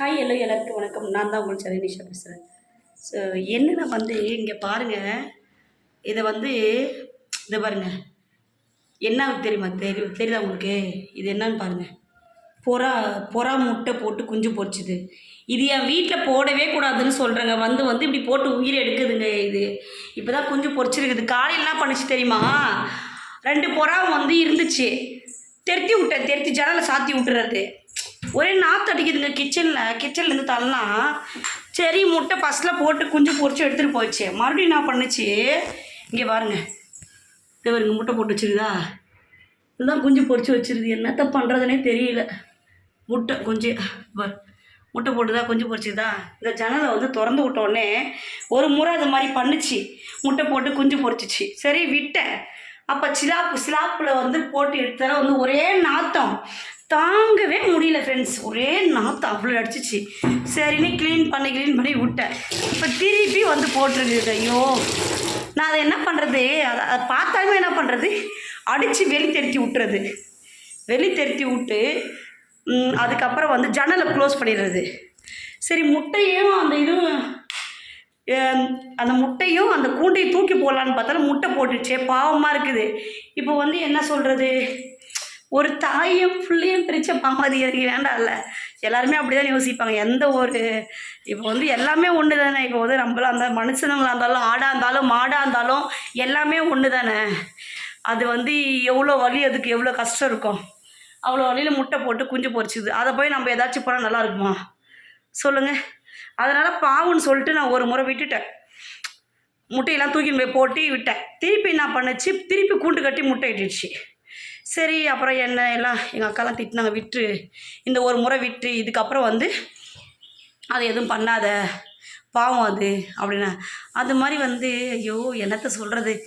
Hi hello எல்லாருக்கும் வணக்கம். நான் தான் உங்களுக்கு சரணிஷா பேசுகிறேன் ஸோ என்னென்ன வந்து இங்கே பாருங்கள் இதை வந்து இதை பாருங்கள் என்ன தெரியுமா? தெரியும் தெரியுதா உங்களுக்கு? இது என்னன்னு பாருங்கள் புறா புறா முட்டை போட்டு குஞ்சு பொறிச்சுது இது என் வீட்டில் போடவே கூடாதுன்னு சொல்கிறேங்க வந்து வந்து இப்படி போட்டு உயிர் எடுக்குதுங்க இது. இப்போ தான் குஞ்சு பொரிச்சிருக்குது. காலையில் என்ன பண்ணுச்சு தெரியுமா? ரெண்டு புறாவும் வந்து இருந்துச்சு. தெருத்தி விட்டேன். தெருத்தி ஜனலை சாத்தி விட்டுறது. ஒரே நாற்று அடிக்குதுங்க கிச்சனில் கிச்சன்லேருந்து தள்ளலாம். சரி முட்டை ஃபஸ்ட்டில் போட்டு குஞ்சு பொரிச்சு எடுத்துகிட்டு போச்சு மறுபடியும் என்ன பண்ணுச்சு? இங்கே பாருங்க. இது பாருங்க முட்டை போட்டு வச்சிருதா இதுதான் குஞ்சு பொறிச்சு வச்சிருது. என்னத்த பண்ணுறதுனே தெரியல. முட்டை குஞ்சு முட்டை போட்டுதா குஞ்சு பொறிச்சுதா இந்த ஜன்னலை வந்து திறந்து விட்டோடனே ஒரு முறை அது மாதிரி பண்ணுச்சு. முட்டை போட்டு குஞ்சு பொரிச்சிச்சு. சரி விட்டேன். அப்போ சிலாப்பு சிலாப்பில் வந்து போட்டு எடுத்தால வந்து ஒரே நாத்தம். தாங்கவே முடியல ஃப்ரெண்ட்ஸ் ஒரே நாற்று அவ்வளோ அடிச்சிச்சு. சரின்னு க்ளீன் பண்ணி க்ளீன் பண்ணி விட்டேன். இப்போ திருப்பி வந்து போட்டிருக்கு ஐயோ. நான் அதை என்ன பண்ணுறது அதை அதை பார்த்தாலுமே என்ன பண்ணுறது அடித்து வெளி தெருத்தி விட்டுறது. வெளி தெருத்தி விட்டு அதுக்கப்புறம் வந்து ஜன்னலை க்ளோஸ் பண்ணிடுறது. சரி முட்டையும் அந்த இதுவும் அந்த முட்டையும் அந்த கூண்டையும் தூக்கி போடலான்னு பார்த்தாலும் முட்டை போட்டுச்சே பாவமாக இருக்குது. இப்போ வந்து என்ன சொல்கிறது ஒரு தாயும் பிள்ளையும் பிரித்த பாமதி எனக்கு வேண்டாம்ல எல்லாருமே அப்படி தான் யோசிப்பாங்க. எந்த ஒரு இப்போ வந்து எல்லாமே ஒன்று தானே இப்போ வந்து நம்மளாம் அந்த மனுஷனுங்களாக இருந்தாலும் ஆடாக இருந்தாலும் மாடாக இருந்தாலும் எல்லாமே ஒன்று தானே அது வந்து எவ்வளோ வலி அதுக்கு எவ்வளோ கஷ்டம் இருக்கும். அவ்வளோ வழியில் முட்டை போட்டு குஞ்சு பொறிச்சுது அதை போய் நம்ம ஏதாச்சும் போனால் நல்லா இருக்குமா? சொல்லுங்கள் அதனால் பாவுன்னு சொல்லிட்டு நான் ஒரு முறை விட்டுட்டேன். முட்டையெல்லாம் தூக்கி போய் போட்டு விட்டேன். திருப்பி என்ன பண்ணுச்சு? திருப்பி கூண்டு கட்டி முட்டை இட்டுச்சு சரி அப்புறம் என்ன? எல்லாம் எங்கள் அக்காலாம் திட்டினாங்க விட்டு இந்த ஒரு முறை விட்டு இதுக்கப்புறம் வந்து அது எதுவும் பண்ணாத. பாவம் அது அப்படின்னா. அது மாதிரி வந்து ஐயோ என்னத்த சொல்கிறது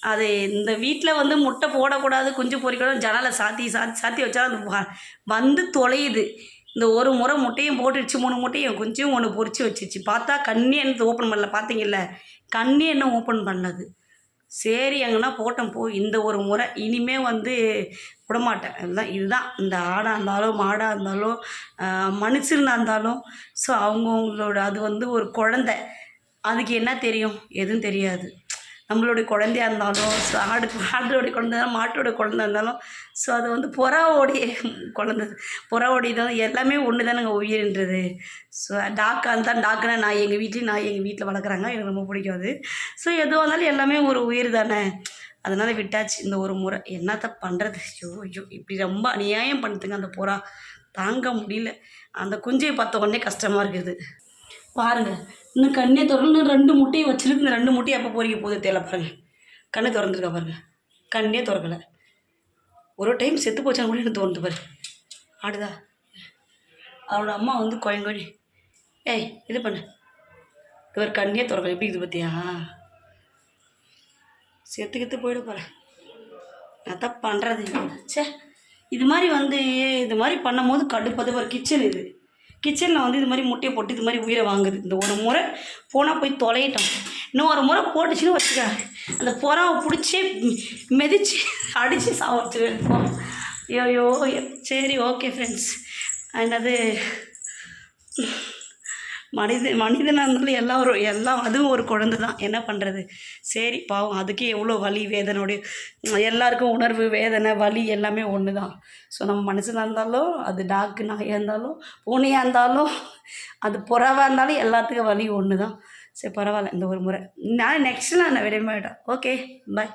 அது இந்த வீட்டில் வந்து முட்டை போடக்கூடாது குஞ்சு பொறிக்கூடாது ஜனலை சாத்தி சாத்தி சாத்தி வச்சாலும் அது வந்து தொலையுது. இந்த ஒரு முறை முட்டையும் போட்டுடுச்சு மூணு முட்டையும் கொஞ்சம் ஒன்று பொறிச்சு வச்சிச்சு. பார்த்தா கண்ணி என்ன ஓப்பன் பண்ணல பார்த்தீங்கல்ல? கண்ணே என்ன ஓப்பன் பண்ணது. சரி எங்கன்னா போட்டோம் போ. இந்த ஒரு முறை இனிமே வந்து விடமாட்டேன். இதுதான் இதுதான். இந்த ஆடாக இருந்தாலும் மாடாக இருந்தாலும் மனுஷனாக இருந்தாலும் ஸோ அவங்கவுங்களோட அது வந்து ஒரு குழந்த. அதுக்கு என்ன தெரியும்? எதுவும் தெரியாது. நம்மளுடைய குழந்தையா இருந்தாலும் ஸோ ஆடு ஆடோடைய குழந்தை மாட்டோட குழந்தை இருந்தாலும் ஸோ அது வந்து புறாவோடைய குழந்தை. புறாவோடைய தான் எல்லாமே ஒன்று தானேங்க உயிர்ன்றது. ஸோ டாக்காக இருந்தால் டாக்குனா நான் எங்கள் வீட்லேயும் நான் எங்கள் வீட்டில் வளர்க்குறாங்க. எனக்கு ரொம்ப பிடிக்கும் அது ஸோ எதுவாக இருந்தாலும் எல்லாமே ஒரு உயிர் தானே. அதனால் விட்டாச்சு இந்த ஒரு முறை. என்னத்த பண்ணுறது ஐயோ ஐயோ இப்படி ரொம்ப அநியாயம் பண்ணுதுங்க அந்த புறா. தாங்க முடியல. அந்த குஞ்சை பார்த்த உடனே கஷ்டமாக இருக்குது. பாருங்க இன்னும் கண்ணே திறந்து ரெண்டு முட்டையை வச்சிருக்கு இந்த ரெண்டு முட்டையை அப்போ பொறிக்க போகுது தெரியல பாருங்க. கண்ணை திறந்துருக்கா பாருங்க. கண்ணே திறக்கலை. ஒரு டைம் செத்து போச்சான்னு கூட எனக்கு தோணுது பாரு. ஆடுதா? அவனோட அம்மா வந்து கோயங்கோடி ஏய் இது பண்ணு. இவர் கண்ணே திறக்கல. எப்படி இது பார்த்தியா? செத்து கெத்து போயிட போகிறேன் தான் பண்ணுறது ச்சே இது மாதிரி வந்து இது மாதிரி பண்ணும்போது கடுப்பது ஒரு கிச்சன் இது. கிச்சனில் வந்து இது மாதிரி முட்டையை போட்டு இது மாதிரி உயிரை வாங்குது. இந்த ஒரு முறை போனால் போய் தொலையிட்டோம். இன்னும் ஒரு முறை போட்டுச்சுன்னு வச்சுக்க அந்த புறாவை பிடிச்சி மெதிச்சு அடித்து சாவடிச்சிருப்போம் ஐயோ சரி ஓகே ஃப்ரெண்ட்ஸ் அண்ட் அது மனித மனிதனாக இருந்தாலும் எல்லாம் ஒரு எல்லாம் அதுவும் ஒரு குழந்தை தான் என்ன பண்ணுறது சரி பாவம் அதுக்கே எவ்வளோ வலி வேதனையோடைய எல்லாருக்கும் உணர்வு வேதனை வலி எல்லாமே ஒன்று தான் ஸோ நம்ம மனுஷனாக இருந்தாலும் அது டாக்கு நாயாக இருந்தாலும் பூனையாக இருந்தாலும் அது புறாவாக இருந்தாலும் எல்லாத்துக்கும் வலி ஒன்று தான் சரி பரவாயில்ல இந்த ஒரு முறை. நான் நெக்ஸ்ட் நான் விட மாட்டேன் ஓகே பாய்